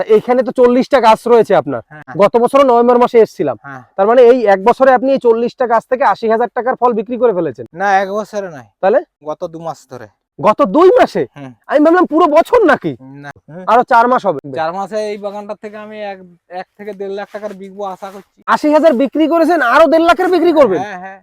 তা এইখানে তো চল্লিশটা গাছ রয়েছে আপনার। হ্যাঁ গত বছর নভেম্বর মাসে এসেছিলাম। হ্যাঁ। তার মানে এই এক বছরে আপনি এই চল্লিশটা গাছ থেকে আশি হাজার টাকার ফল বিক্রি করে ফেলেছেন। না এক বছরে নয়। তাহলে? গত দু মাস ধরে। গত দুই মাসে? আমি ভাবলাম পুরো বছর নাকি? আরও চার মাস হবে। চার মাসে এই বাগানটার থেকে আমি এক এক থেকে দেড় লাখ টাকার বিকবো আশা করছি। আশি হাজার বিক্রি করেছেন আরও দেড় লাখের বিক্রি করবেন? হ্যাঁ হ্যাঁ।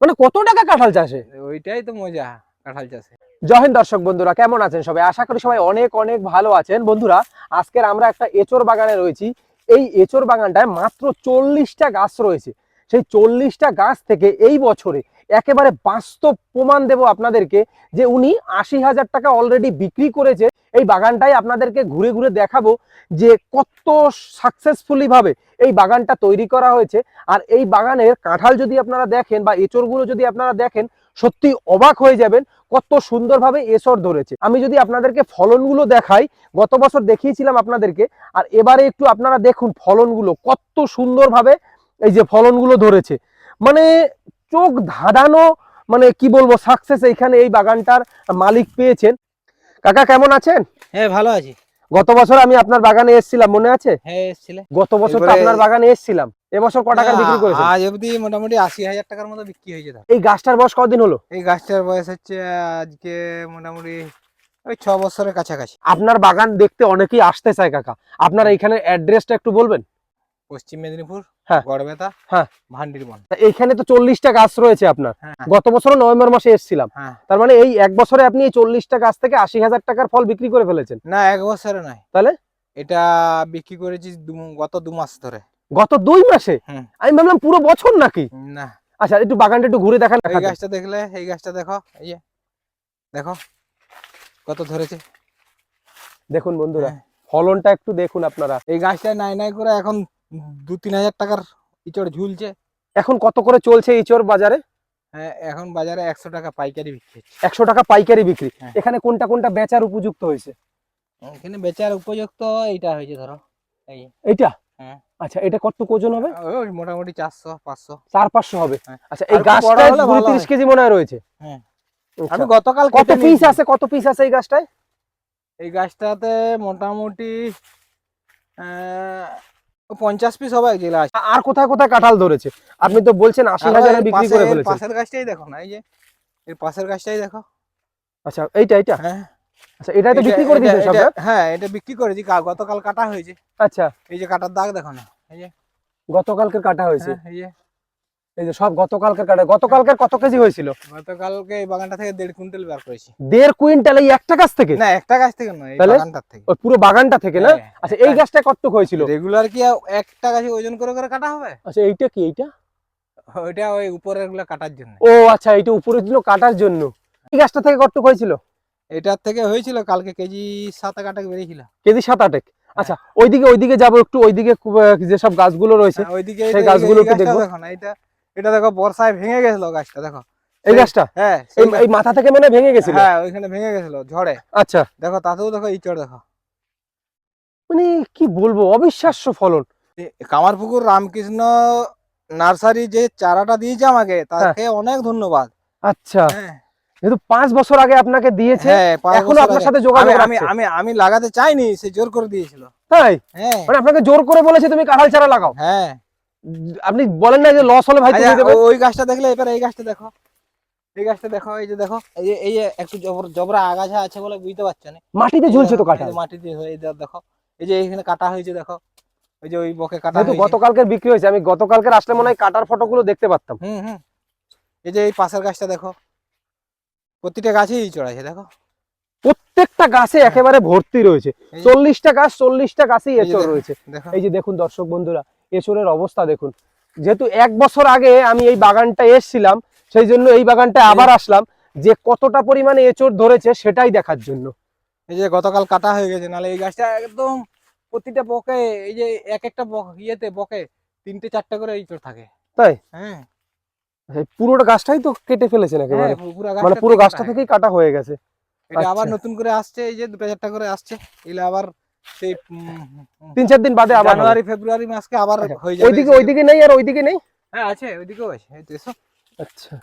মানে কত টাকা কাঁঠাল চাষে? ওইটাই তো মজা। কাঁঠাল চাষে। জয় হিন্দ দর্শক বন্ধুরা, কেমন আছেন সবাই? আশা করি সবাই অনেক অনেক ভালো আছেন। বন্ধুরা, আজকের আমরা একটা এচোর বাগানে রয়েছি। এই এচোর বাগানটায় মাত্র চল্লিশটা গাছ রয়েছে। সেই চল্লিশটা গাছ থেকে এই বছরে একেবারে বাস্তব প্রমাণ দেব আপনাদেরকে যে উনি আশি হাজার টাকা অলরেডি বিক্রি করেছে। এই বাগানটাই আপনাদেরকে ঘুরে ঘুরে দেখাবো যে কত সাকসেসফুলি ভাবে এই বাগানটা তৈরি করা হয়েছে। আর এই বাগানের কাঁঠাল যদি আপনারা দেখেন বা এচোরগুলো যদি আপনারা দেখেন সত্যি অবাক হয়ে যাবেন কত সুন্দরভাবে এসর ধরেছে। আমি যদি আপনাদেরকে ফলনগুলো দেখাই, গত বছর দেখিয়েছিলাম আপনাদেরকে, আর এবারে একটু আপনারা দেখুন ফলনগুলো, কত সুন্দরভাবে এই যে ফলনগুলো ধরেছে। মানে চোখ ধাঁধানো মানে কি বলব সাকসেস এইখানে এই বাগানটার মালিক পেয়েছেন। কাকা কেমন আছেন? হ্যাঁ ভালো আছি। গত বছর আমি আপনার বাগানে এসেছিলাম মনে আছে? হ্যাঁ এসছিলে। গত বছর তো আপনার বাগানে এসেছিলাম। এবছর ক টাকা বিক্রি করেছেন? আজ অবধি মোটামুটি আশি হাজার টাকার মতো বিক্রি হয়েছে এই গাছটার বয়স কদিন হলো? এই গাছটার বয়স হচ্ছে আজকে মোটামুটি ওই ছ বছরের কাছাকাছি। আপনার বাগান দেখতে অনেকেই আসতে চায় কাকা। আপনার এইখানে অ্যাড্রেসটা একটু বলবেন? পশ্চিম মেদিনীপুর হ্যাঁ। গড়বেতা হ্যাঁ। ভান্ডির বন তা এইখানে তো চল্লিশটা গাছ রয়েছে আপনার। হ্যাঁ। গত বছর নভেম্বর মাসে এসেছিলাম। হ্যাঁ। তার মানে এই এক বছরে আপনি এই চল্লিশটা গাছ থেকে আশি হাজার টাকার ফল বিক্রি করে ফেলেছেন। না এক বছরে নয়। তাহলে? এটা বিক্রি করেছি গত দু মাস ধরে। গত দুই মাসে? আমি ভাবলাম পুরো বছর নাকি? না। আচ্ছা একটু বাগানটা একটু ঘুরে দেখান এই গাছটা দেখলে এই গাছটা দেখো এই যে দেখো কত ধরেছে। দেখুন বন্ধুরা। ফলনটা একটু দেখুন আপনারা। এই গাছটা নাই নাই করে এখন দু তিন হাজার টাকার ইচড় ঝুলছে। এখন কত করে চলছে ইচোর বাজারে? হ্যাঁ এখন বাজারে একশো টাকা পাইকারি বিক্রি একশো টাকা পাইকারি বিক্রি। হ্যাঁ। এখানে কোনটা কোনটা বেচার উপযুক্ত হয়েছে? এখানে বেচার উপযুক্ত এইটা হয়েছে ধরো এই এইটা? হ্যাঁ। আচ্ছা এটা কত ওজন হবে? ওই মোটামুটি চারশো পাঁচশো। চার পাঁচশো হবে। হ্যাঁ। আচ্ছা এই গাছটা কুড়ি তিরিশ কেজি মনে হয় রয়েছে। হ্যাঁ। আচ্ছা। আমি গতকাল কত পিস। আছে? কত পিস আছে এই গাছটায়? এই গাছটাতে মোটামুটি আহ, পঞ্চাশ পিস হবে এক জেলা আর কোথায় কোথায় কাঁঠাল ধরেছে? আপনি তো বলছেন আশি হাজারে বিক্রি করে ফেলেছেন। পাশের গাছটাই দেখো না এই যে এর পাশের গাছটাই দেখো। আচ্ছা এইটা এইটা? হ্যাঁ। আচ্ছা এটাই তো বিক্রি করে এটা- দিয়েছেন সব হ্যাঁ এটা বিক্রি করেছি গতকাল কাটা হয়েছে। আচ্ছা। এই যে কাটার দাগ দেখো না এই যে। গতকালকের কাটা হয়েছে। হ্যাঁ, এই যে। এই যে সব গতকালকের কাটা গতকালকের কত কেজি হয়েছিল? গতকালকে এই বাগানটা থেকে দেড় কুইন্টাল বের করেছি। দেড় কুইন্টাল এই একটা গাছ থেকে? না একটা গাছ থেকে এই তাহলে? থেকে। ওই পুরো বাগানটা থেকে না? হ্যাঁ, আচ্ছা এই গাছটা কতটুক হয়েছিল? রেগুলার কি একটা গাছে ওজন করে করে কাটা হবে? আচ্ছা এইটা কি এইটা? ওইটা ওই উপরেরগুলা কাটার জন্য। ও আচ্ছা এইটা উপরে ছিল কাটার জন্য। এই গাছটা থেকে কতটুক হয়েছিল? এটার থেকে হয়েছিল কালকে কেজি সাত আটাক বেরিয়েছিল। কেজি সাত আটেক? আচ্ছা ওইদিকে ওইদিকে যাব একটু ওইদিকে যেসব গাছগুলো রয়েছে হ্যাঁ, ওইদিকে সেই এই- এই- গাছগুলো একটু দেখব। দেখো এটা এটা দেখো বর্ষায় ভেঙে গেছিল গাছটা দেখো। এই গাছটা? হ্যাঁ এই মাথা থেকে মানে ভেঙে গেছিল? হ্যাঁ ওইখানে ভেঙে গেছিল ঝড়ে। আচ্ছা। দেখো তাতেও দেখো ইচড় দেখো। মানে কি বলব অবিশ্বাস্য ফলন। কামারপুকুর রামকৃষ্ণ নার্সারি যে চারাটা দিয়েছে আমাকে তাকে অনেক ধন্যবাদ। আচ্ছা। হ্যাঁ। যেহেতু পাঁচ বছর আগে আপনাকে দিয়েছে হ্যাঁ, এখনও আপনার সাথে যোগাযোগ আমি- আমি আমি আমি লাগাতে চাইনি সে জোর করে দিয়েছিল। তাই? হ্যাঁ। মানে আপনাকে জোর করে বলেছে তুমি কাঁঠাল চারা লাগাও। হ্যাঁ। আপনি বলেন না যে লস হলে ভাই তুমি আচ্ছা, দেবে ওই গাছটা দেখলে এবার এই গাছটা দেখো। এই গাছটা দেখো এই যে দেখো এই যে এই যে একটু জবর- জবরা আগাছা আছে বলে বুঝতে পারছ না? মাটিতে ঝুলছে তো যে মাটিতে হয়ে দেখো এই যে এখানে কাটা হয়েছে দেখো ওই যে ওই বকে কাটা হয়েছে। গতকালকের বিক্রি হয়েছে আমি গতকালকের আসলে মনে হয় কাটার ফটোগুলো দেখতে পারতাম। হুম হুম। এই যে এই পাশের গাছটা দেখো প্রতিটা গাছেই চড়াইছে দেখো। প্রত্যেকটা গাছে একেবারে ভর্তি রয়েছে। চল্লিশটা গাছ চল্লিশটা গাছেই এচর রয়েছে। দেখো। এই যে দেখুন দর্শক বন্ধুরা এচরের অবস্থা দেখুন। যেহেতু এক বছর আগে আমি এই বাগানটা এসছিলাম সেই জন্য এই বাগানটা আবার আসলাম। যে কতটা পরিমাণে এচর ধরেছে সেটাই দেখার জন্য। এই যে গতকাল কাটা হয়ে গেছে নালে এই গাছটা একদম প্রতিটা বকে এই যে এক একটা বক- ইয়েতে বকে তিনটে চারটে করে ইঁচড় থাকে। তাই? হ্যাঁ। পুরোটা গাছটাই তো কেটে ফেলেছেন একেবারে। হ্যাঁ, পুরো মানে গাছটা পুরো গাছটা থেকেই কাটা হয়ে গেছে। এটা আবার আচ্ছা। নতুন করে আসছে এই যে দুটো চারটা করে আসছে এগুলো আবার সেই তিন চার দিন বাদে আবার জানুয়ারি ফেব্রুয়ারি মাসকে আবার আচ্ছা, হয়ে যাবে ওইদিকে ওইদিকে নেই আর ওইদিকে নেই? হ্যাঁ আছে ওইদিকেও আছে এই তো এসো। আচ্ছা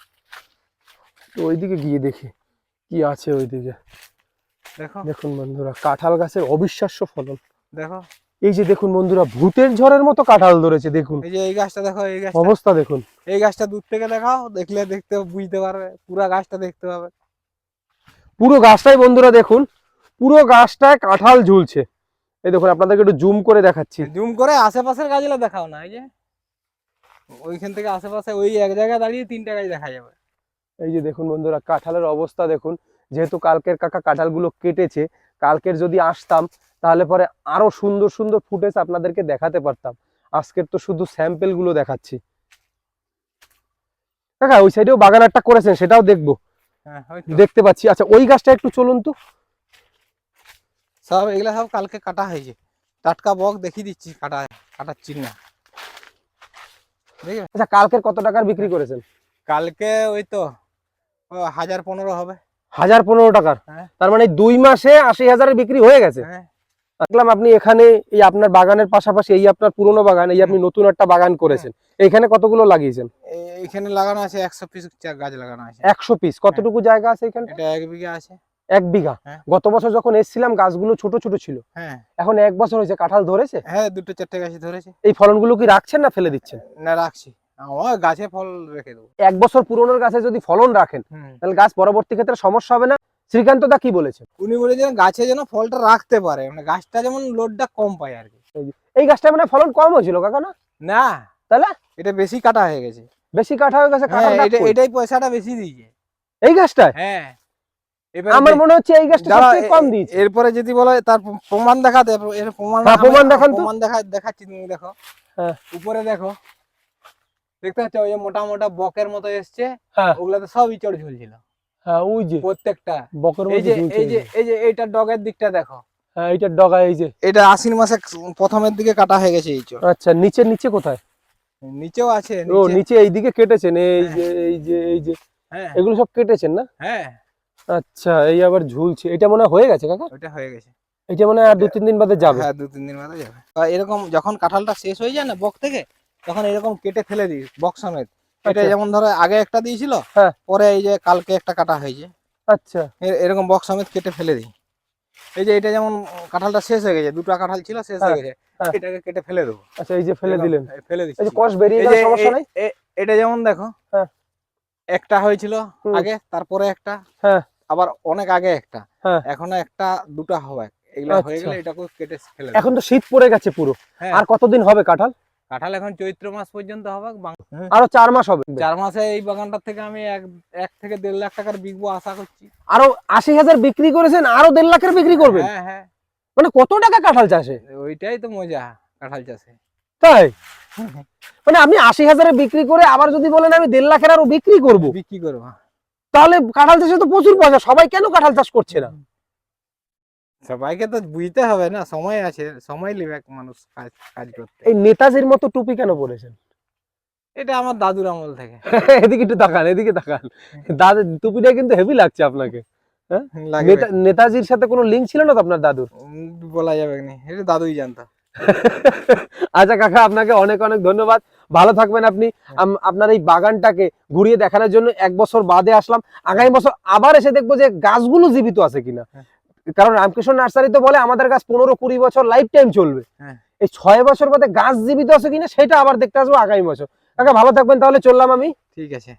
তো ওইদিকে গিয়ে দেখি কি আছে ওইদিকে। দেখো। দেখুন বন্ধুরা কাঁঠাল গাছের অবিশ্বাস্য ফলন। দেখো। এই যে দেখুন বন্ধুরা ভূতের ঝড়ের মতো কাঁঠাল ধরেছে দেখুন। এই যে এই গাছটা দেখো এই গাছ অবস্থা দেখুন। এই গাছটা দূর থেকে দেখাও দেখলে দেখতে বুঝতে পারবে পুরা গাছটা দেখতে পাবে। পুরো গাছটাই বন্ধুরা দেখুন পুরো গাছটায় কাঁঠাল ঝুলছে। এই দেখুন আপনাদেরকে একটু জুম করে দেখাচ্ছি। জুম করে আশেপাশের গাছগুলো দেখাও না এই যে। ওইখান থেকে আশেপাশে ওই এক জায়গায় দাঁড়িয়ে তিনটা গাছ দেখা যাবে। এই যে দেখুন বন্ধুরা কাঁঠালের অবস্থা দেখুন। যেহেতু কালকের কাকা কাঁঠালগুলো কেটেছে কালকের যদি আসতাম তাহলে পরে আরও সুন্দর সুন্দর ফুটেজ আপনাদেরকে দেখাতে পারতাম। আজকের তো শুধু স্যাম্পেলগুলো দেখাচ্ছি। কাকা ওই সাইডেও বাগান একটা করেছেন সেটাও দেখব। হ্যাঁ দেখতে পাচ্ছি। আচ্ছা ওই গাছটা একটু চলুন তো। সব এগুলা সব কালকে কাটা হয়েছে। টাটকা বক দেখিয়ে দিচ্ছি কাটা কাটার চিহ্ন আচ্ছা কালকের কত টাকার বিক্রি করেছেন? কালকে ওই তো হাজার পনেরো হবে। হাজার পনেরো টাকার? হ্যাঁ। তার মানে দুই মাসে আশি হাজারের বিক্রি হয়ে গেছে? হ্যাঁ। দেখলাম আপনি এখানে এই আপনার বাগানের পাশাপাশি এই আপনার পুরনো বাগান এই আপনি নতুন একটা বাগান করেছেন। এইখানে কতগুলো লাগিয়েছেন? এ- এইখানে লাগানো আছে একশো পিস গাছ লাগানো আছে। একশো পিস। কতটুকু জায়গা আছে এখানে? এক বিঘা আছে। এক বিঘা। হ্যাঁ। গত বছর যখন এসেছিলাম গাছগুলো ছোট ছোট ছিল। হ্যাঁ। এখন এক বছর হয়েছে কাঁঠাল ধরেছে? হ্যাঁ দুটো চারটে গাছ ধরেছে। এই ফলনগুলো কি রাখছেন না ফেলে দিচ্ছেন? না রাখছি। গাছে ফল রেখে দেবো। এক বছর পুরনোর গাছে যদি ফলন রাখেন তাহলে গাছ পরবর্তী ক্ষেত্রে সমস্যা হবে না? শ্রীকান্ত দা কি উনি বলেছেন গাছে যেন ফলটা রাখতে পারে। মানে গাছটা যেমন লোডটা কম পায় আর কি। এই গাছটা মানে ফলন কম হয়েছিল কাকা না? না। তাহলে? এটা বেশি কাটা হয়ে গেছে। বেশি কাঠা হয়ে গেছে হ্যাঁ? এটাই পয়সাটা বেশি দিয়েছে। এই গাছটায়? হ্যাঁ। আমার মনে হচ্ছে এই গাছটা এ- কম দিয়েছে। এরপরে যদি বলে তার প্রমাণ দেখাতে এর প্রমাণ হ্যাঁ, প্রমাণ দেখান তো। প্রমাণ দেখা দেখাচ্ছি তুমি দেখো। হ্যাঁ। উপরে দেখো দেখতে পাচ্ছ ওই যে মোটা মোটা বকের মতো এসছে হ্যাঁ। ওগুলাতে ঝুলছিল। হ্যাঁ ওই যে প্রত্যেকটা। বকের এই যে এই যে এই যে এইটা ডগের দিকটা দেখো। হ্যাঁ এইটার ডগা এই যে। এটা আশ্বিন মাসে প্রথমের দিকে কাটা হয়ে গেছে ইচড়। আচ্ছা নিচে নিচে কোথায়? নিচেও আছে ও নিচে- নিচে এইদিকে কেটেছেন এই যে এই যে এই যে হ্যাঁ। এগুলো সব কেটেছেন না? হ্যাঁ। আচ্ছা এই আবার ঝুলছে। এটা মনে হয় হয়ে গেছে কাকা? ওইটা হয়ে গেছে। এটা মনে হয় আর দু তিন দিন বাদে যাবে। হ্যাঁ দু তিন দিন বাদে যাবে। আর এরকম যখন কাঁঠালটা শেষ হয়ে যায় না বক থেকে তখন এরকম কেটে ফেলে দিই বক সমেত। এটা আচ্ছা। যেমন ধরো আগে একটা দিয়েছিল হ্যাঁ। পরে এই যে কালকে একটা কাটা হয়েছে। আচ্ছা। এরকম বক সমেত কেটে ফেলে দিই। এই যে এটা যেমন কাঁঠালটা শেষ হয়ে গেছে দুটো কাঁঠাল ছিল শেষ হয়ে হ্যাঁ, গেছে। হ্যাঁ। এটাকে কেটে ফেলে দেবো। আচ্ছা এই যে ফেলে দিলেন। এই ফেলে এই দিচ্ছি যে কষ বেরিয়ে এই সমস্যা নাই? এটা যেমন দেখো হ্যাঁ। একটা হয়েছিল আগে তারপরে একটা। হ্যাঁ। আবার অনেক আগে একটা। হ্যাঁ। এখনও একটা দুটো হবে এগুলা হয়ে আচ্ছা। গেলে এটাকে কেটে ফেলে এখন তো শীত পড়ে গেছে পুরো। হ্যাঁ। আর কতদিন হবে কাঁঠাল? কাঁঠাল এখন চৈত্র মাস পর্যন্ত হবে আরও চার মাস হবে। চার মাসে এই বাগানটার থেকে আমি এক এক থেকে দেড় লাখ টাকার বিকবো আশা করছি। আরও আশি হাজার বিক্রি করেছেন আরও দেড় লাখের বিক্রি করবেন? হ্যাঁ হ্যাঁ। মানে কত টাকা কাঁঠাল চাষে? ওইটাই তো মজা কাঁঠাল চাষে। তাই? মানে আপনি আশি হাজারে বিক্রি করে আবার যদি বলেন আমি দেড় লাখের আরও বিক্রি করব। বিক্রি করব তাহলে কাঁঠাল চাষে তো প্রচুর পয়সা সবাই কেন কাঁঠাল চাষ করছে না? সবাইকে তো বুঝতে হবে না সময় আছে সময় নেবে মানুষ কাজ কাজ করতে। এই নেতাজির মতো টুপি কেন পরেছেন? এটা আমার দাদুর আমল থেকে। এদিকে একটু তাকান এদিকে তাকান। দাদু টুপিটা কিন্তু হেভি লাগছে আপনাকে লাগবে। নেতাজির সাথে কোনো লিঙ্ক ছিল না তো আপনার দাদুর? বলা যাবে না এটা দাদুই জানতো। আচ্ছা কাকা আপনাকে অনেক অনেক ধন্যবাদ। ভালো থাকবেন আপনি। আপনার এই বাগানটাকে ঘুরিয়ে দেখানোর জন্য এক বছর বাদে আসলাম। আগামী বছর আবার এসে দেখব যে গাছগুলো জীবিত আছে কিনা। হ্যাঁ। কারণ রামকৃষ্ণ নার্সারি তো বলে আমাদের গাছ পনেরো কুড়ি বছর লাইফ টাইম চলবে। হ্যাঁ। এই ছয় বছর বাদে গাছ জীবিত আছে কিনা সেটা আবার দেখতে আসব আগামী বছর। কাকা ভালো থাকবেন তাহলে চললাম আমি। ঠিক আছে।